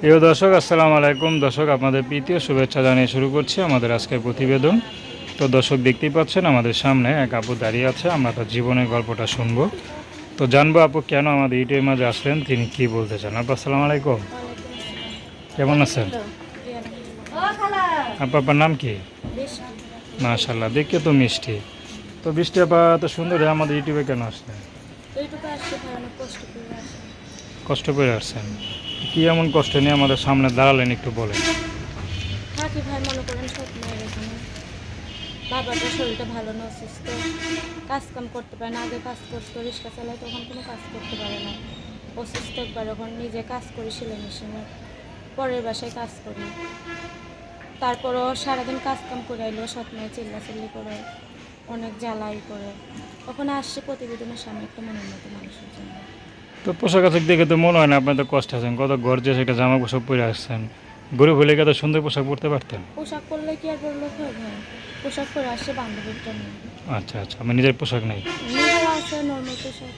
প্রিয় দর্শক আসসালামু আলাইকুম। দর্শক আপনাদের প্রীতীয় শুভেচ্ছা জানিয়ে শুরু করছি আমাদের আজকের প্রতিবেদন। তো দর্শক দেখতেই পাচ্ছেন আমাদের সামনে এক আপু দাঁড়িয়ে আছে আমরা তার জীবনের গল্পটা শুনব। তো জানব আপু কেন আমাদের ইউটিউবের মাঝে আসলেন তিনি কি বলতে চান? আপু আসসালামু আলাইকুম। কেমন আছেন? আপু আপনার নাম কি? মাশাল্লাহ দেখে তো মিষ্টি। তো বৃষ্টি আপা তো সুন্দর আমাদের ইউটিউবে কেন আসলেন? কষ্ট করে আসছেন। কি এমন কষ্ট নিয়ে আমাদের সামনে দাঁড়ালেন একটু বলেন। থাকি ভাই মনে করেন স্বপ্নের এখানে। বাবাটার শরীরটা ভালো না, অসুস্থ। কাজ কাম করতে পারে না, আগে কাজ করতো, রিক্সা চালায়, তখন কোনো কাজ করতে পারে না। অসুস্থ একবার এখন নিজে কাজ করি সেলাই মেশিনে, পরের বাসায় কাজ করি। তারপরও সারাদিন কাজ কাম করে আইলো স্বপ্নে চিল্লাচিল্লি করে, অনেক জ্বালাই করে। ওখানে আসছে প্রতিবেদনের সামনে একটা মনের মতো মানুষের জন্য। তো পোশাক আশাক দেখে তো মনে হয় না আপনার তো কষ্ট আছেন কত গর্জেস একটা জামা পোশাক পরে আসছেন। গরিব হলে কত সুন্দর পোশাক পরতে পারতেন? পোশাক পরলে কি আর বলল ভাই পোশাক পরে আসছে বান্ধবীর জন্য। আচ্ছা আচ্ছা আমার নিজের পোশাক নেই? নিজেরা আছে নর্মাল পোশাক।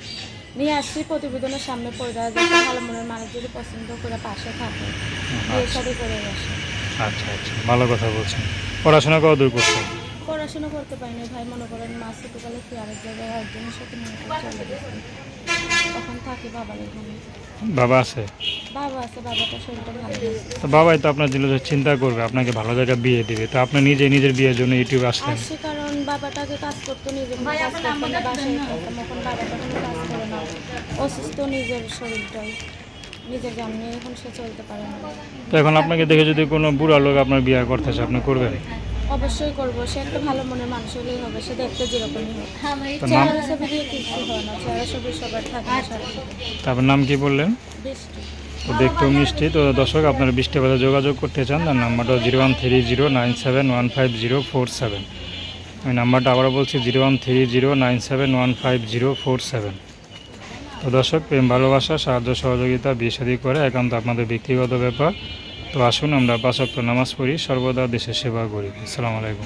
নিয়ে আসছি প্রতিবেদনের সামনে পড়ে যাতে ভালো মনের মানুষ যদি পছন্দ করে পাশে থাকে বিয়ের সাথে করে আসে আচ্ছা আচ্ছা ভালো কথা বলছেন। পড়াশোনা কত দূর করছেন? পড়াশোনা করতে পারিনি ভাই মনে করেন মা ছোটোকালে কি আরেক জায়গায় একজনের সাথে তখন থাকি বাবার এখানে। বাবা আছে? বাবা আছে বাবাটার শরীরটা ভালো আছে। তো বাবাই তো আপনার জন্য চিন্তা করবে আপনাকে ভালো জায়গায় বিয়ে দিবে। তো আপনি নিজে নিজের বিয়ের জন্য ইউটিউবে আসলেন। আসছে কারণ বাবাটাকে কাজ করতো নিজে কোনো কাজ করতো না বাসায় থাকতাম এখন বাবাটা কোনো কাজ করে না। অসুস্থ নিজের শরীরটাই নিজের গান এখন সে চলতে পারে না। তো এখন আপনাকে দেখে যদি কোনো বুড়া লোক আপনার বিয়ে করতেছে আপনি করবেন? অবশ্যই করব। সে একটা ভালো মনের মানুষ হলেই হবে সে দেখতে যেরকমই হোক। তো নাম চেহারা ছবি দিয়ে কিছু হয় না চেহারা ছবি সবার থাকে না তারপর নাম কি বললেন? তো দেখতেও মিষ্টি। তো দর্শক আপনারা বৃষ্টি বাজার যোগাযোগ করতে চান তার নাম্বারটা zero one three zero nine seven one five zero four seven. আমি নাম্বারটা আবারও বলছি zero one three zero nine seven one five zero four seven. তো দর্শক প্রেম ভালোবাসা সাহায্য সহযোগিতা বিয়ে করে একান্ত আপনাদের ব্যক্তিগত ব্যাপার। তো আসুন আমরা বাসক্ত নামাজ পড়ি সর্বদা দেশের সেবা করি। আসসালামু আলাইকুম।